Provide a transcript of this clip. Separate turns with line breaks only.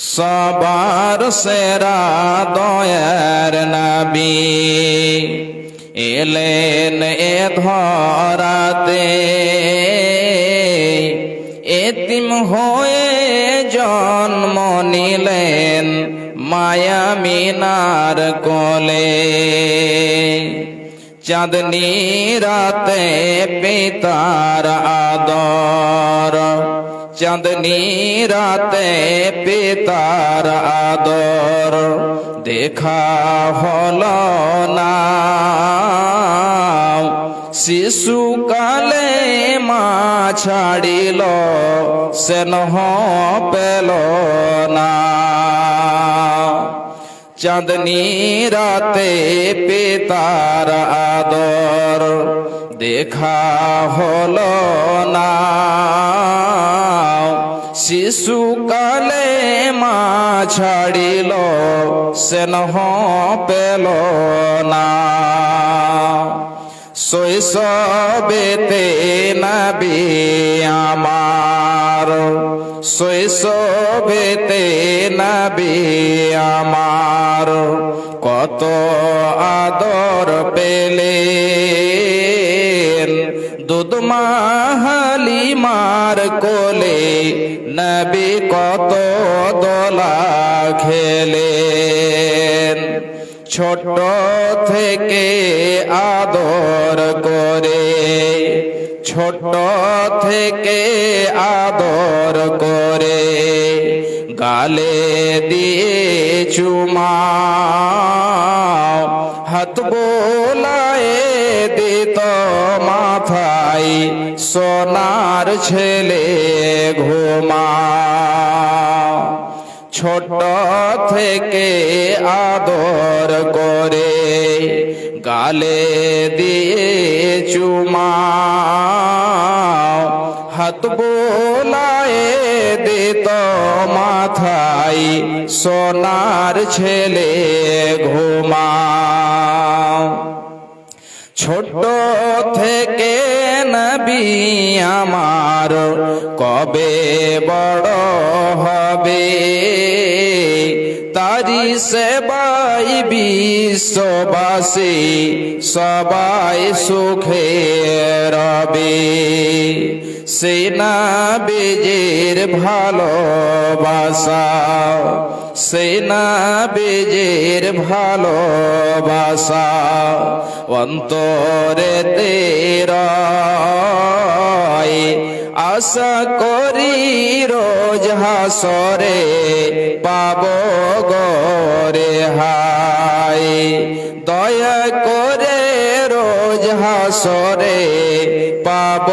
সবার সেরা দয়ার নবী। এলেন এ ধরাতে। এতিম হয়ে জন্ম নিলেন মায়া মিনার কোলে। চাঁদনি রাতে পিতার আদর। চাঁদনি রাতে পিতার আদর দেখা হল না। শিশুকালে মা ছাড়িল সেনহ পেল না। চাঁদনি রাতে পিতার আদর দেখা হলো ছাড়িল সেনহ পেল না। শৈশবেতে নবী আমার। শৈশবেতে নবী আমার। কত আদর পেলে দুধ মাহালি মার কোলে নবী কত দোলা খেলেন। ছোট থেকে আদর করে ছোট থেকে আদর করে, গালে দিয়ে চুমা হাত বোলায়ে দিত মাথায় সোনার ছেলে ঘুমা। ছোট থেকে আদর করে গালে দিয়ে চুমা। হাত বোলায়ে দিত মাথায়, সোনার ছেলে ঘুমা। ছোট নবী আমার কবে বড় হবে? তারি সেবাই বিশ্ববাসী সবাই সুখে রবে সেনা বেজের ভালোবাসা সেনা বেজের ভালোবাসা, অন্তরে তেরাই আশা করি রোজ হাসরে পাব গরে হাই। দয়া করে রোজ হাসরে পাব